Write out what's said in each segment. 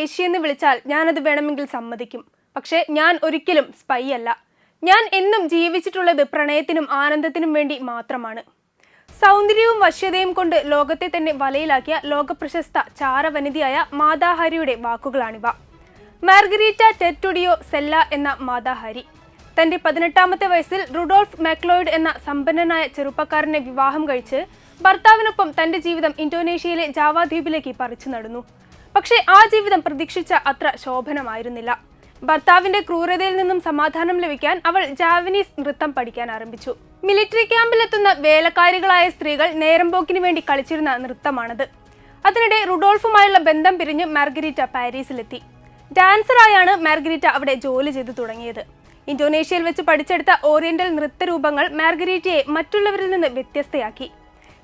വേശ്യെന്ന് വിളിച്ചാൽ ഞാനത് വേണമെങ്കിൽ സമ്മതിക്കും. പക്ഷേ ഞാൻ ഒരിക്കലും സ്പൈ അല്ല ഞാൻ എന്നും ജീവിച്ചിട്ടുള്ളത് പ്രണയത്തിനും ആനന്ദത്തിനും വേണ്ടി മാത്രമാണ്. സൗന്ദര്യവും വശ്യതയും കൊണ്ട് ലോകത്തെ തന്നെ വലയിലാക്കിയ ലോകപ്രശസ്ത ചാരവനിതയായ മാതാഹാരിയുടെ വാക്കുകളാണിവ. മാർഗരീറ്റ ടെറ്റുഡിയോ സെല്ല എന്ന മാതാഹാരി. തന്റെ പതിനെട്ടാമത്തെ വയസ്സിൽ റുഡോൾഫ് മാക്ലോയിഡ് എന്ന സമ്പന്നനായ ചെറുപ്പക്കാരനെ വിവാഹം കഴിച്ച് ഭർത്താവിനൊപ്പം തന്റെ ജീവിതം ഇന്തോനേഷ്യയിലെ ജാവാദ്വീപിലേക്ക് പറിച്ചു നടന്നു. പക്ഷേ ആ ജീവിതം പ്രതീക്ഷിച്ച അത്ര ശോഭനമായിരുന്നില്ല. ഭർത്താവിന്റെ ക്രൂരതയിൽ നിന്നും സമാധാനം ലഭിക്കാൻ അവൾ ജാവനീസ് നൃത്തം പഠിക്കാൻ ആരംഭിച്ചു. മിലിറ്ററി ക്യാമ്പിലെത്തുന്ന വേലക്കാരികളായ സ്ത്രീകൾ നേരമ്പോക്കിന് വേണ്ടി കളിച്ചിരുന്ന നൃത്തമാണത്. അതിനിടെ റുഡോൾഫുമായുള്ള ബന്ധം പിരിഞ്ഞ് മാർഗരീറ്റ പാരീസിലെത്തി. ഡാൻസറായാണ് മാർഗരീറ്റ അവിടെ ജോലി ചെയ്തു തുടങ്ങിയത്. ഇന്തോനേഷ്യയിൽ വെച്ച് പഠിച്ചെടുത്ത ഓറിയന്റൽ നൃത്തരൂപങ്ങൾ മാർഗരീറ്റയെ മറ്റുള്ളവരിൽ നിന്ന് വ്യത്യസ്തയാക്കി.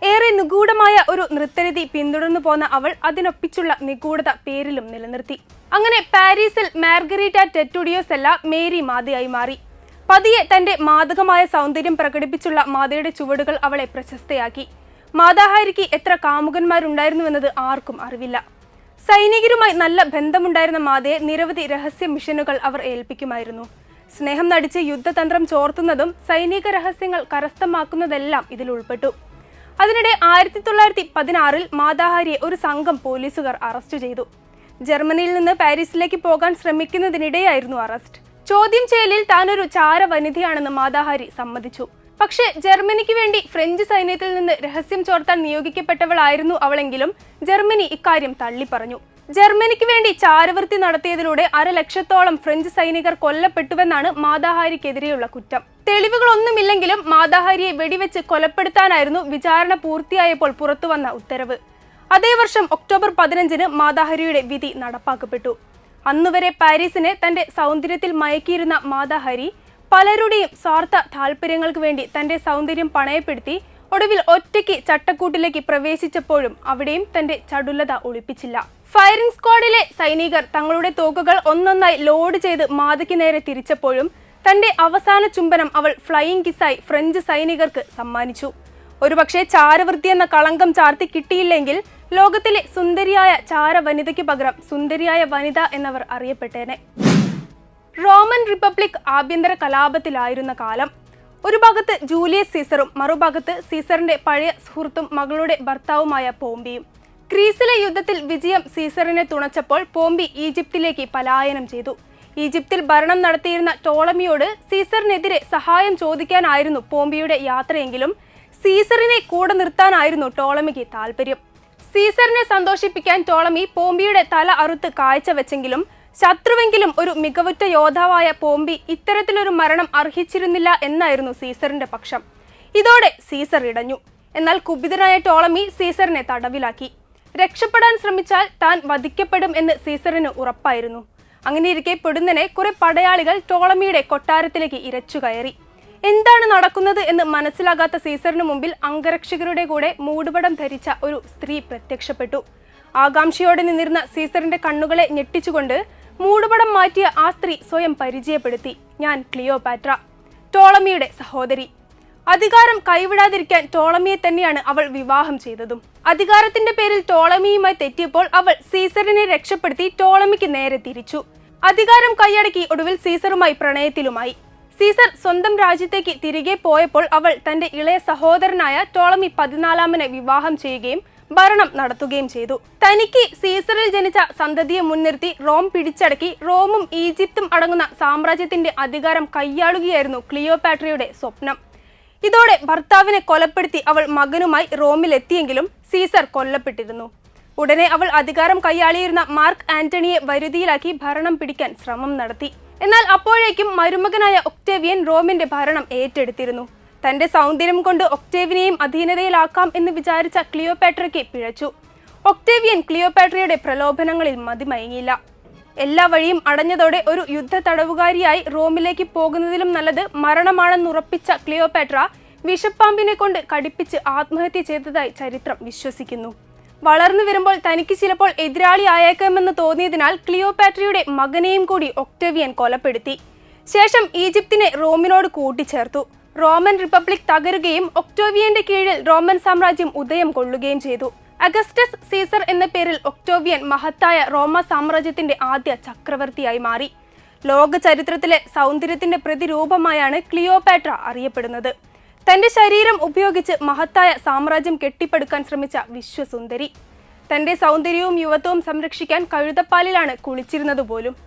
ഏറെ നിഗൂഢമായ ഒരു നൃത്തരീതി പിന്തുടർന്നു പോന്ന അവൾ അതിനൊപ്പിച്ചുള്ള നിഗൂഢത പേരിലും നിലനിർത്തി. അങ്ങനെ പാരീസിൽ മാർഗരീറ്റ ടെറ്റുഡിയോസ് അല്ല മേരി മാതയായി മാറി. പതിയെ തന്റെ മാതകമായ സൗന്ദര്യം പ്രകടിപ്പിച്ചുള്ള മാതയുടെ ചുവടുകൾ അവളെ പ്രശസ്തയാക്കി. മാതാഹാരിക്ക് എത്ര കാമുകന്മാരുണ്ടായിരുന്നുവെന്നത് ആർക്കും അറിവില്ല. സൈനികരുമായി നല്ല ബന്ധമുണ്ടായിരുന്ന മാതയെ നിരവധി രഹസ്യ മിഷനുകൾ അവർ ഏൽപ്പിക്കുമായിരുന്നു. സ്നേഹം നടിച്ച് യുദ്ധതന്ത്രം ചോർത്തുന്നതും സൈനിക രഹസ്യങ്ങൾ കരസ്ഥമാക്കുന്നതെല്ലാം ഇതിൽ ഉൾപ്പെട്ടു. അതിനിടെ ആയിരത്തി തൊള്ളായിരത്തി പതിനാറിൽ മാതാഹാരിയെ ഒരു സംഘം പോലീസുകാർ അറസ്റ്റ് ചെയ്തു. ജർമ്മനിയിൽ നിന്ന് പാരീസിലേക്ക് പോകാൻ ശ്രമിക്കുന്നതിനിടെയായിരുന്നു അറസ്റ്റ്. ചോദ്യം ചെയ്യലിൽ താനൊരു ചാര വനിതയാണെന്ന് മാതാഹാരി സമ്മതിച്ചു. പക്ഷേ ജർമ്മനിക്ക് വേണ്ടി ഫ്രഞ്ച് സൈന്യത്തിൽ നിന്ന് രഹസ്യം ചോർത്താൻ നിയോഗിക്കപ്പെട്ടവളായിരുന്നു അവളെങ്കിലും ജർമ്മനി ഇക്കാര്യം തള്ളിപ്പറഞ്ഞു. ജർമ്മനിക്ക് വേണ്ടി ചാരവൃത്തി നടത്തിയതിലൂടെ അരലക്ഷത്തോളം ഫ്രഞ്ച് സൈനികർ കൊല്ലപ്പെട്ടുവെന്നാണ് മാതാഹാരിക്കെതിരെയുള്ള കുറ്റം. തെളിവുകളൊന്നുമില്ലെങ്കിലും മാതാഹാരിയെ വെടിവെച്ച് കൊലപ്പെടുത്താനായിരുന്നു വിചാരണ പൂർത്തിയായപ്പോൾ പുറത്തുവന്ന ഉത്തരവ്. അതേ വർഷം ഒക്ടോബർ പതിനഞ്ചിന് മാതാഹരിയുടെ വിധി നടപ്പാക്കപ്പെട്ടു. അന്നുവരെ പാരീസിനെ തന്റെ സൗന്ദര്യത്തിൽ മയക്കിയിരുന്ന മാതാഹരി പലരുടെയും സ്വാർത്ഥ താല്പര്യങ്ങൾക്ക് വേണ്ടി തന്റെ സൗന്ദര്യം പണയപ്പെടുത്തി ഒടുവിൽ ഒറ്റയ്ക്ക് ചട്ടക്കൂട്ടിലേക്ക് പ്രവേശിച്ചപ്പോഴും അവിടെയും തന്റെ ചടുലത ഒളിപ്പിച്ചില്ല. ഫയറിംഗ് സ്ക്വാഡിലെ സൈനികർ തങ്ങളുടെ തോക്കുകൾ ഒന്നൊന്നായി ലോഡ് ചെയ്ത് മാതയ്ക്ക് നേരെ തിരിച്ചപ്പോഴും തന്റെ അവസാന ചുംബനം അവൾ ഫ്ലൈയിങ് കിസായി ഫ്രഞ്ച് സൈനികർക്ക് സമ്മാനിച്ചു. ഒരുപക്ഷെ ചാരവൃത്തി എന്ന കളങ്കം ചാർത്തി കിട്ടിയില്ലെങ്കിൽ ലോകത്തിലെ സുന്ദരിയായ ചാര വനിതയ്ക്ക് പകരം സുന്ദരിയായ വനിത എന്നവർ അറിയപ്പെട്ടേനെ. റോമൻ റിപ്പബ്ലിക് ആഭ്യന്തര കലാപത്തിലായിരുന്ന കാലം ഒരു ഭാഗത്ത് ജൂലിയസ് സീസറും മറുഭാഗത്ത് സീസറിന്റെ പഴയ സുഹൃത്തും മകളുടെ ഭർത്താവുമായ പോംബിയും. ക്രീസിലെ യുദ്ധത്തിൽ വിജയം സീസറിനെ തുണച്ചപ്പോൾ പോംബി ഈജിപ്തിലേക്ക് പലായനം ചെയ്തു. ഈജിപ്തിൽ ഭരണം നടത്തിയിരുന്ന ടോളമിയോട് സീസറിനെതിരെ സഹായം ചോദിക്കാനായിരുന്നു പോംബിയുടെ യാത്രയെങ്കിലും സീസറിനെ കൂടെ നിർത്താനായിരുന്നു ടോളമിക്ക് താല്പര്യം സീസറിനെ സന്തോഷിപ്പിക്കാൻ ടോളമി പോംബിയുടെ തല അറുത്ത് കാഴ്ചവെച്ചെങ്കിലും ശത്രുവെങ്കിലും ഒരു മികവുറ്റ യോദ്ധാവായ പോംബി ഇത്തരത്തിലൊരു മരണം അർഹിച്ചിരുന്നില്ല എന്നായിരുന്നു സീസറിന്റെ പക്ഷം. ഇതോടെ സീസർ ഇടഞ്ഞു. എന്നാൽ കുപിതനായ ടോളമി സീസറിനെ തടവിലാക്കി. രക്ഷപ്പെടാൻ ശ്രമിച്ചാൽ താൻ വധിക്കപ്പെടും എന്ന് സീസറിന് ഉറപ്പായിരുന്നു. അങ്ങനെ അങ്ങനെയിരിക്കെ പെടുന്നനെ കുറെ പടയാളികൾ ടോളമിയുടെ കൊട്ടാരത്തിലേക്ക് ഇരച്ചു കയറി. എന്താണ് നടക്കുന്നത് എന്ന് മനസ്സിലാകാത്ത സീസറിന് മുമ്പിൽ അംഗരക്ഷകരുടെ കൂടെ മൂടുപടം ധരിച്ച ഒരു സ്ത്രീ പ്രത്യക്ഷപ്പെട്ടു. ആകാംക്ഷയോടെ നിന്നിരുന്ന സീസറിന്റെ കണ്ണുകളെ ഞെട്ടിച്ചുകൊണ്ട് മൂടുപടം മാറ്റിയ ആ സ്ത്രീ സ്വയം പരിചയപ്പെടുത്തി. ഞാൻ ക്ലിയോപാട്ര ടോളമിയുടെ സഹോദരി. അധികാരം കൈവിടാതിരിക്കാൻ ടോളമിയെ തന്നെയാണ് അവൾ വിവാഹം ചെയ്തതും. അധികാരത്തിന്റെ പേരിൽ ടോളമിയുമായി തെറ്റിയപ്പോൾ അവൾ സീസറിനെ രക്ഷപ്പെടുത്തി ടോളമിക്ക് നേരെ തിരിച്ചു. അധികാരം കൈയടക്കി ഒടുവിൽ സീസറുമായി പ്രണയത്തിലുമായി. സീസർ സ്വന്തം രാജ്യത്തേക്ക് തിരികെ പോയപ്പോൾ അവൾ തന്റെ ഇളയ സഹോദരനായ ടോളമി പതിനാലാമനെ വിവാഹം ചെയ്യുകയും ഭരണം നടത്തുകയും ചെയ്തു. തനിക്ക് സീസറിൽ ജനിച്ച സന്തതിയെ മുൻനിർത്തി റോം പിടിച്ചടക്കി റോമും ഈജിപ്തും അടങ്ങുന്ന സാമ്രാജ്യത്തിന്റെ അധികാരം കൈയാളുകയായിരുന്നു ക്ലിയോപാട്രയുടെ സ്വപ്നം. ഇതോടെ ഭർത്താവിനെ കൊലപ്പെടുത്തി അവൾ മകനുമായി റോമിലെത്തിയെങ്കിലും സീസർ കൊല്ലപ്പെട്ടിരുന്നു. ഉടനെ അവൾ അധികാരം കൈയാളിയിരുന്ന മാർക്ക് ആന്റണിയെ വരുതിയിലാക്കി ഭരണം പിടിക്കാൻ ശ്രമം നടത്തി. എന്നാൽ അപ്പോഴേക്കും മരുമകനായ ഒക്ടേവിയൻ റോമിന്റെ ഭരണം ഏറ്റെടുത്തിരുന്നു. തന്റെ സൗന്ദര്യം കൊണ്ട് ഒക്ടേവിനെയും അധീനതയിലാക്കാം എന്ന് വിചാരിച്ച ക്ലിയോപാട്രയ്ക്ക് പിഴച്ചു. ഒക്ടേവിയൻ ക്ലിയോപാട്രയുടെ പ്രലോഭനങ്ങളിൽ മതിമയങ്ങിയില്ല. എല്ലാ വഴിയും അടഞ്ഞതോടെ ഒരു യുദ്ധ തടവുകാരിയായി റോമിലേക്ക് പോകുന്നതിലും നല്ലത് മരണമാണെന്നുറപ്പിച്ച ക്ലിയോപാട്ര വിഷപ്പാമ്പിനെ കൊണ്ട് കടിപ്പിച്ച് ആത്മഹത്യ ചെയ്തതായി ചരിത്രം വിശ്വസിക്കുന്നു. വളർന്നു വരുമ്പോൾ തനിക്ക് ചിലപ്പോൾ എതിരാളി ആയേക്കാമെന്ന് തോന്നിയതിനാൽ ക്ലിയോപാട്രയുടെ മകനെയും കൂടി ഒക്ടേവിയൻ കൊലപ്പെടുത്തി. ശേഷം ഈജിപ്തിനെ റോമിനോട് കൂട്ടിച്ചേർത്തു. റോമൻ റിപ്പബ്ലിക് തകരുകയും ഒക്ടോവിയന്റെ കീഴിൽ റോമൻ സാമ്രാജ്യം ഉദയം കൊള്ളുകയും ചെയ്തു. അഗസ്റ്റസ് സീസർ എന്ന പേരിൽ ഒക്ടോവിയൻ മഹത്തായ റോമ സാമ്രാജ്യത്തിന്റെ ആദ്യ ചക്രവർത്തിയായി മാറി. ലോക ചരിത്രത്തിലെ സൗന്ദര്യത്തിന്റെ പ്രതിരൂപമായാണ് ക്ലിയോപാട്ര അറിയപ്പെടുന്നത്. തന്റെ ശരീരം ഉപയോഗിച്ച് മഹത്തായ സാമ്രാജ്യം കെട്ടിപ്പടുക്കാൻ ശ്രമിച്ച വിശ്വസുന്ദരി. തന്റെ സൗന്ദര്യവും യുവത്വവും സംരക്ഷിക്കാൻ കഴുതപ്പാലിലാണ് കുളിച്ചിരുന്നത് പോലും.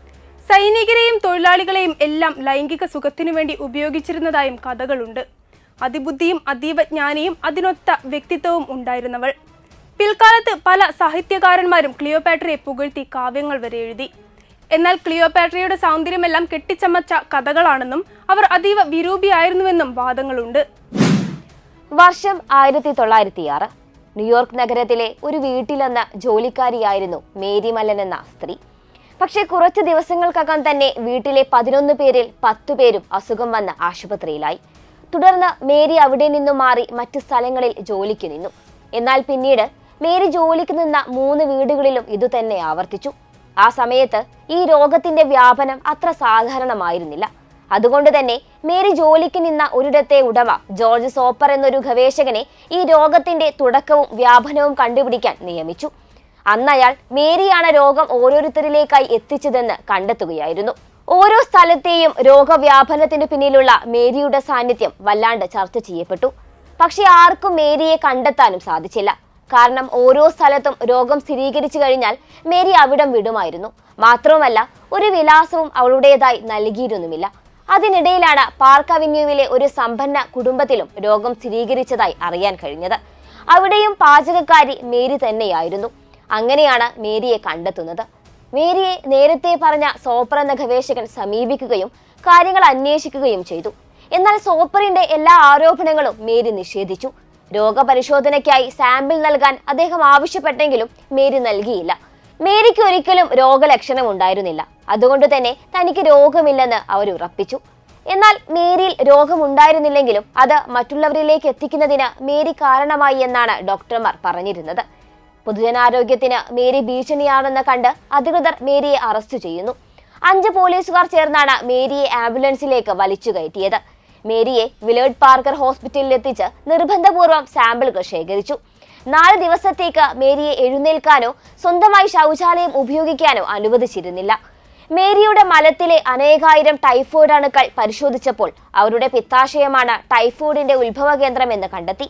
സൈനികരെയും തൊഴിലാളികളെയും എല്ലാം ലൈംഗിക സുഖത്തിനു വേണ്ടി ഉപയോഗിച്ചിരുന്നതായും കഥകളുണ്ട്. അതിബുദ്ധിയും അതീവ ജ്ഞാനിയും അതിനൊത്ത വ്യക്തിത്വവും ഉണ്ടായിരുന്നവൾ. പിൽക്കാലത്ത് പല സാഹിത്യകാരന്മാരും ക്ലിയോപാട്രയെ പുകഴ്ത്തി കാവ്യങ്ങൾ വരെ എഴുതി. എന്നാൽ ക്ലിയോപാട്രയുടെ സൗന്ദര്യമെല്ലാം കെട്ടിച്ചമച്ച കഥകളാണെന്നും അവർ അതീവ വിരൂപിയായിരുന്നുവെന്നും വാദങ്ങളുണ്ട്. വർഷം ആയിരത്തി തൊള്ളായിരത്തി ആറ് ന്യൂയോർക്ക് നഗരത്തിലെ ഒരു വീട്ടിലെന്ന ജോലിക്കാരിയായിരുന്നു മേരി മല്ലൻ എന്ന സ്ത്രീ. പക്ഷേ കുറച്ച് ദിവസങ്ങൾക്കകം തന്നെ വീട്ടിലെ പതിനൊന്ന് പേരിൽ പത്തു പേരും അസുഖം വന്ന് ആശുപത്രിയിലായി. തുടർന്ന് മേരി അവിടെ നിന്നും മാറി മറ്റു സ്ഥലങ്ങളിൽ ജോലിക്ക് നിന്നു. എന്നാൽ പിന്നീട് മേരി ജോലിക്ക് നിന്ന മൂന്ന് വീടുകളിലും ഇതുതന്നെ ആവർത്തിച്ചു. ആ സമയത്ത് ഈ രോഗത്തിന്റെ വ്യാപനം അത്ര സാധാരണമായിരുന്നില്ല. അതുകൊണ്ട് തന്നെ മേരി ജോലിക്ക് നിന്ന ഒരിടത്തെ ഉടമ ജോർജ് സോപ്പർ എന്നൊരു ഗവേഷകനെ ഈ രോഗത്തിന്റെ തുടക്കവും വ്യാപനവും കണ്ടുപിടിക്കാൻ നിയമിച്ചു. അന്ന് അയാൾ മേരിയാണ് രോഗം ഓരോരുത്തരിലേക്കായി എത്തിച്ചതെന്ന് കണ്ടെത്തുകയായിരുന്നു. ഓരോ സ്ഥലത്തെയും രോഗവ്യാപനത്തിന് പിന്നിലുള്ള മേരിയുടെ സാന്നിധ്യം വല്ലാണ്ട് ചർച്ച ചെയ്യപ്പെട്ടു. പക്ഷെ ആർക്കും മേരിയെ കണ്ടെത്താനും സാധിച്ചില്ല. കാരണം ഓരോ സ്ഥലത്തും രോഗം സ്ഥിരീകരിച്ചു കഴിഞ്ഞാൽ മേരി അവിടം വിടുമായിരുന്നു. മാത്രവുമല്ല ഒരു വിലാസവും അവളുടേതായി നൽകിയിരുന്നുമില്ല. അതിനിടയിലാണ് പാർക്ക് അവന്യൂവിലെ ഒരു സമ്പന്ന കുടുംബത്തിലും രോഗം സ്ഥിരീകരിച്ചതായി അറിയാൻ കഴിഞ്ഞത്. അവിടെയും പാചകക്കാരി മേരി തന്നെയായിരുന്നു. അങ്ങനെയാണ് മേരിയെ കണ്ടെത്തുന്നത്. മേരിയെ നേരത്തെ പറഞ്ഞ സോപ്പർ എന്ന ഗവേഷകൻ സമീപിക്കുകയും കാര്യങ്ങൾ അന്വേഷിക്കുകയും ചെയ്തു. എന്നാൽ സോപ്പറിന്റെ എല്ലാ ആരോപണങ്ങളും മേരി നിഷേധിച്ചു. രോഗപരിശോധനയ്ക്കായി സാമ്പിൾ നൽകാൻ അദ്ദേഹം ആവശ്യപ്പെട്ടെങ്കിലും മേരി നൽകിയില്ല. മേരിക്ക് ഒരിക്കലും രോഗലക്ഷണം ഉണ്ടായിരുന്നില്ല. അതുകൊണ്ട് തന്നെ തനിക്ക് രോഗമില്ലെന്ന് അവർ ഉറപ്പിച്ചു. എന്നാൽ മേരിയിൽ രോഗമുണ്ടായിരുന്നില്ലെങ്കിലും അത് മറ്റുള്ളവരിലേക്ക് എത്തിക്കുന്നതിന് മേരി കാരണമായി എന്നാണ് ഡോക്ടർമാർ പറഞ്ഞിരുന്നത്. പൊതുജനാരോഗ്യത്തിന് മേരി ഭീഷണിയാണെന്ന് കണ്ട് അധികൃതർ മേരിയെ അറസ്റ്റ് ചെയ്യുന്നു. അഞ്ച് പോലീസുകാർ ചേർന്നാണ് മേരിയെ ആംബുലൻസിലേക്ക് വലിച്ചു കയറ്റിയത്. മേരിയെ വിലേഡ് പാർക്കർ ഹോസ്പിറ്റലിൽ എത്തിച്ച് നിർബന്ധപൂർവം സാമ്പിളുകൾ ശേഖരിച്ചു. നാല് ദിവസത്തേക്ക് മേരിയെ എഴുന്നേൽക്കാനോ സ്വന്തമായി ശൗചാലയം ഉപയോഗിക്കാനോ അനുവദിച്ചിരുന്നില്ല. മേരിയുടെ മലത്തിലെ അനേകായിരം ടൈഫോയിഡ് അണുക്കൾ പരിശോധിച്ചപ്പോൾ അവരുടെ പിത്താശയമാണ് ടൈഫോയിഡിന്റെ ഉത്ഭവ കേന്ദ്രമെന്ന് കണ്ടെത്തി.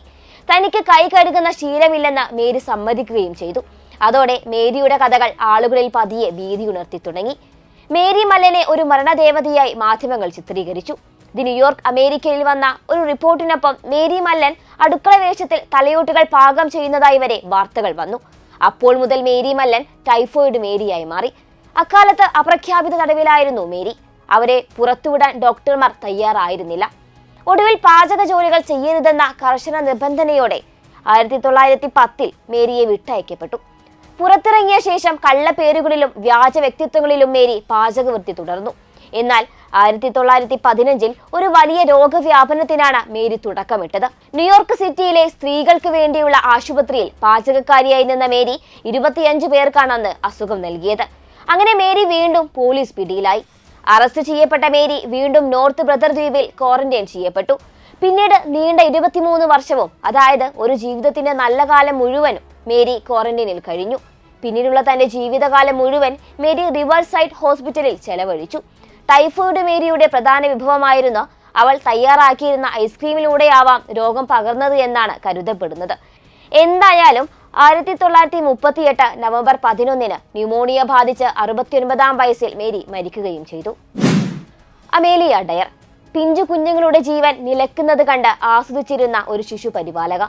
തനിക്ക് കൈ കഴുകുന്ന ശീലമില്ലെന്ന് മേരി സമ്മതിക്കുകയും ചെയ്തു. അതോടെ മേരിയുടെ കഥകൾ ആളുകളിൽ പതിയെ ഭീതി ഉണർത്തി തുടങ്ങി. മേരി മല്ലനെ ഒരു മരണദേവതയായി മാധ്യമങ്ങൾ ചിത്രീകരിച്ചു. ദി ന്യൂയോർക്ക് അമേരിക്കയിൽ വന്ന ഒരു റിപ്പോർട്ടിനൊപ്പം മേരി മല്ലൻ അടുക്കള വേഷത്തിൽ തലയോട്ടുകൾ പാകം ചെയ്യുന്നതായി വരെ വാർത്തകൾ വന്നു. അപ്പോൾ മുതൽ മേരി മല്ലൻ ടൈഫോയിഡ് മേരിയായി മാറി. അക്കാലത്ത് അപ്രഖ്യാപിത തടവിലായിരുന്നു മേരി. അവരെ പുറത്തുവിടാൻ ഡോക്ടർമാർ തയ്യാറായിരുന്നില്ല. ഒടുവിൽ പാചക ജോലികൾ ചെയ്യരുതെന്ന കർശന നിബന്ധനയോടെ ആയിരത്തി തൊള്ളായിരത്തി പത്തിൽ മേരിയെ വിട്ടയക്കപ്പെട്ടു. പുറത്തിറങ്ങിയ ശേഷം കള്ള പേരുകളിലും വ്യാജ വ്യക്തിത്വങ്ങളിലും മേരി പാചകവൃത്തി തുടർന്നു. എന്നാൽ ആയിരത്തി തൊള്ളായിരത്തി പതിനഞ്ചിൽ ഒരു വലിയ രോഗവ്യാപനത്തിനാണ് മേരി തുടക്കമിട്ടത്. ന്യൂയോർക്ക് സിറ്റിയിലെ സ്ത്രീകൾക്ക് വേണ്ടിയുള്ള ആശുപത്രിയിൽ പാചകക്കാരിയായി നിന്ന മേരി ഇരുപത്തിയഞ്ച് പേർക്കാണ് അന്ന് അസുഖം നൽകിയത്. അങ്ങനെ മേരി വീണ്ടും പോലീസ് പിടിയിലായി. അറസ്റ്റ് ചെയ്യപ്പെട്ട മേരി വീണ്ടും നോർത്ത് ബ്രദർ ദ്വീപിൽ ക്വാറന്റൈൻ ചെയ്യപ്പെട്ടു. പിന്നീട് നീണ്ട ഇരുപത്തിമൂന്ന് വർഷവും അതായത് ഒരു ജീവിതത്തിന്റെ നല്ല കാലം മുഴുവനും മേരി ക്വാറന്റൈനിൽ കഴിഞ്ഞു. പിന്നീടുള്ള തന്റെ ജീവിതകാലം മുഴുവൻ മേരി റിവർ സൈഡ് ഹോസ്പിറ്റലിൽ ചെലവഴിച്ചു. ടൈഫോയിഡ് മേരിയുടെ പ്രധാന വിഭവമായിരുന്ന അവൾ തയ്യാറാക്കിയിരുന്ന ഐസ്ക്രീമിലൂടെയാവാം രോഗം പകർന്നത് എന്നാണ് കരുതപ്പെടുന്നത്. എന്തായാലും ആയിരത്തി തൊള്ളായിരത്തി മുപ്പത്തിയെട്ട് നവംബർ പതിനൊന്നിന് ന്യൂമോണിയ ബാധിച്ച് അറുപത്തിയൊൻപതാം വയസ്സിൽ മേരി മരിക്കുകയും ചെയ്തു. അമേലിയ ഡയർ പിഞ്ചു കുഞ്ഞുങ്ങളുടെ ജീവൻ നിലക്കുന്നത് കണ്ട് ആസ്വദിച്ചിരുന്ന ഒരു ശിശു പരിപാലക.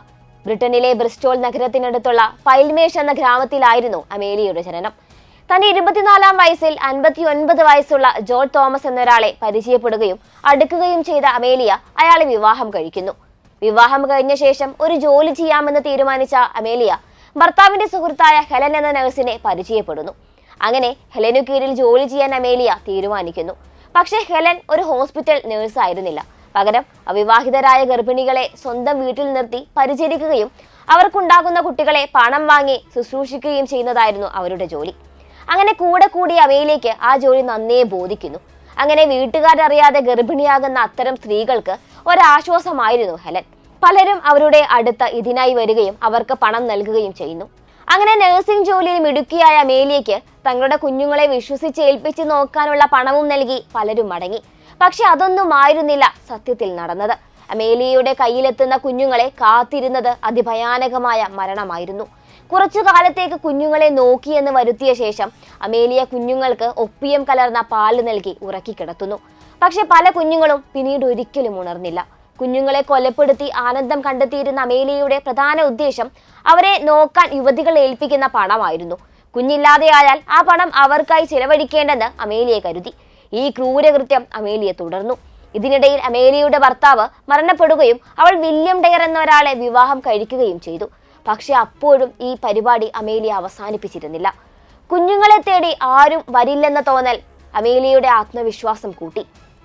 ബ്രിട്ടനിലെ ബ്രിസ്റ്റോൾ നഗരത്തിനടുത്തുള്ള പൈൽമേഷ് എന്ന ഗ്രാമത്തിലായിരുന്നു അമേലിയയുടെ ജനനം. തന്റെ ഇരുപത്തിനാലാം വയസ്സിൽ അൻപത്തി ഒൻപത് വയസ്സുള്ള ജോൾ തോമസ് എന്നൊരാളെ പരിചയപ്പെടുകയും അടുക്കുകയും ചെയ്ത അമേലിയ അയാളെ വിവാഹം കഴിക്കുന്നു. വിവാഹം കഴിഞ്ഞ ശേഷം ഒരു ജോലി ചെയ്യാമെന്ന് തീരുമാനിച്ച അമേലിയ ഭർത്താവിന്റെ സുഹൃത്തായ ഹെലൻ എന്ന നഴ്സിനെ പരിചയപ്പെടുന്നു. അങ്ങനെ ഹെലനു കീഴിൽ ജോലി ചെയ്യാൻ അമേലിയ തീരുമാനിക്കുന്നു. പക്ഷേ ഹെലൻ ഒരു ഹോസ്പിറ്റൽ നഴ്സ് ആയിരുന്നില്ല. പകരം അവിവാഹിതരായ ഗർഭിണികളെ സ്വന്തം വീട്ടിൽ നിർത്തി പരിചരിക്കുകയും അവർക്കുണ്ടാകുന്ന കുട്ടികളെ പണം വാങ്ങി ശുശ്രൂഷിക്കുകയും ചെയ്യുന്നതായിരുന്നു അവരുടെ ജോലി. അങ്ങനെ കൂടെ കൂടി അവയിലേക്ക് ആ ജോലി നന്നേ ബോധിക്കുന്നു. അങ്ങനെ വീട്ടുകാരറിയാതെ ഗർഭിണിയാകുന്ന അത്തരം സ്ത്രീകൾക്ക് ഒരാശ്വാസമായിരുന്നു ഹെലൻ. പലരും അവരുടെ അടുത്ത് ഇതിനായി വരികയും അവർക്ക് പണം നൽകുകയും ചെയ്യുന്നു. അങ്ങനെ നഴ്സിംഗ് ജോലിയിൽ മിടുക്കിയായ മേലിയയ്ക്ക് തങ്ങളുടെ കുഞ്ഞുങ്ങളെ വിശ്വസിച്ച് ഏൽപ്പിച്ച് നോക്കാനുള്ള പണവും നൽകി പലരും മടങ്ങി. പക്ഷെ അതൊന്നും ആയിരുന്നില്ല സത്യത്തിൽ നടന്നത്. അമേലിയയുടെ കയ്യിലെത്തുന്ന കുഞ്ഞുങ്ങളെ കാത്തിരുന്നത് അതിഭയാനകമായ മരണമായിരുന്നു. കുറച്ചു കാലത്തേക്ക് കുഞ്ഞുങ്ങളെ നോക്കിയെന്ന് വരുത്തിയ ശേഷം അമേലിയ കുഞ്ഞുങ്ങൾക്ക് ഒപ്പിയം കലർന്ന പാൽ നൽകി ഉറക്കിക്കിടത്തുന്നു. പക്ഷെ പല കുഞ്ഞുങ്ങളും പിന്നീട് ഒരിക്കലും ഉണർന്നില്ല. കുഞ്ഞുങ്ങളെ കൊലപ്പെടുത്തി ആനന്ദം കണ്ടെത്തിയിരുന്ന അമേലിയയുടെ പ്രധാന ഉദ്ദേശം അവരെ നോക്കാൻ യുവതികൾ ഏൽപ്പിക്കുന്ന പണമായിരുന്നു. കുഞ്ഞില്ലാതെയായാൽ ആ പണം അവർക്കായി ചിലവഴിക്കേണ്ടെന്ന് അമേലിയ കരുതി. ഈ ക്രൂരകൃത്യം അമേലിയ തുടർന്നു. ഇതിനിടയിൽ അമേലിയയുടെ ഭർത്താവ് മരണപ്പെടുകയും അവൾ വില്യം ഡയർ എന്ന ഒരാളെ വിവാഹം കഴിക്കുകയും ചെയ്തു. പക്ഷെ അപ്പോഴും ഈ പരിപാടി അമേലിയ അവസാനിപ്പിച്ചിരുന്നില്ല. കുഞ്ഞുങ്ങളെ തേടി ആരും വരില്ലെന്ന തോന്നൽ അമേലിയയുടെ ആത്മവിശ്വാസം കൂട്ടി.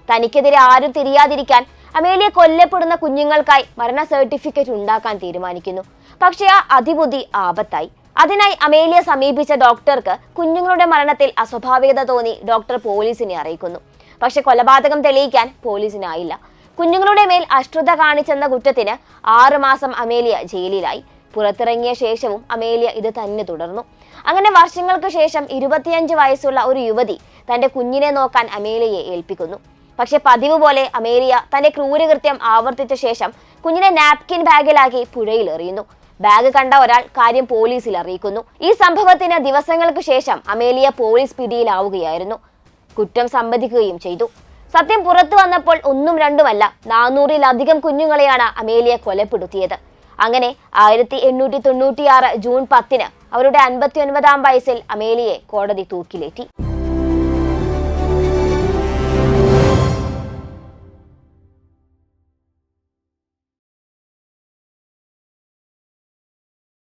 തനിക്കെതിരെ ആരും തിരിയാതിരിക്കാൻ അമേലിയ കൊല്ലപ്പെടുന്ന കുഞ്ഞുങ്ങൾക്കായി മരണ സർട്ടിഫിക്കറ്റ് ഉണ്ടാക്കാൻ തീരുമാനിക്കുന്നു. പക്ഷേ ആ അതിബുദ്ധി ആപത്തായി. അതിനായി അമേലിയ സമീപിച്ച ഡോക്ടർക്ക് കുഞ്ഞുങ്ങളുടെ മരണത്തിൽ അസ്വാഭാവികത തോന്നി ഡോക്ടർ പോലീസിനെ അറിയിക്കുന്നു. പക്ഷെ കൊലപാതകം തെളിയിക്കാൻ പോലീസിനായില്ല. കുഞ്ഞുങ്ങളുടെ മേൽ അശ്രുത കാണിച്ചെന്ന കുറ്റത്തിന് ആറുമാസം അമേലിയ ജയിലിലായി. പുറത്തിറങ്ങിയ ശേഷവും അമേലിയ ഇത് തന്നെ തുടർന്നു. അങ്ങനെ വർഷങ്ങൾക്ക് ശേഷം ഇരുപത്തിയഞ്ച് വയസ്സുള്ള ഒരു യുവതി തന്റെ കുഞ്ഞിനെ നോക്കാൻ അമേലിയയെ ഏൽപ്പിക്കുന്നു. പക്ഷെ പതിവ് പോലെ അമേരിയ തന്റെ ക്രൂരകൃത്യം ആവർത്തിച്ച ശേഷം കുഞ്ഞിനെ നാപ്കിൻ ബാഗിലാക്കി പുഴയിൽ എറിയുന്നു. ബാഗ് കണ്ട ഒരാൾ കാര്യം പോലീസിൽ അറിയിക്കുന്നു. ഈ സംഭവത്തിന് ദിവസങ്ങൾക്ക് ശേഷം അമേലിയ പോലീസ് പിടിയിലാവുകയായിരുന്നു. കുറ്റം സമ്മതിക്കുകയും ചെയ്തു. സത്യം പുറത്തു വന്നപ്പോൾ ഒന്നും രണ്ടുമല്ല നാനൂറിലധികം കുഞ്ഞുങ്ങളെയാണ് അമേലിയ കൊലപ്പെടുത്തിയത്. അങ്ങനെ ആയിരത്തി എണ്ണൂറ്റി തൊണ്ണൂറ്റിയാറ് ജൂൺ പത്തിന് അവരുടെ അൻപത്തി ഒൻപതാം വയസ്സിൽ അമേലിയെ കോടതി തൂക്കിലേറ്റി.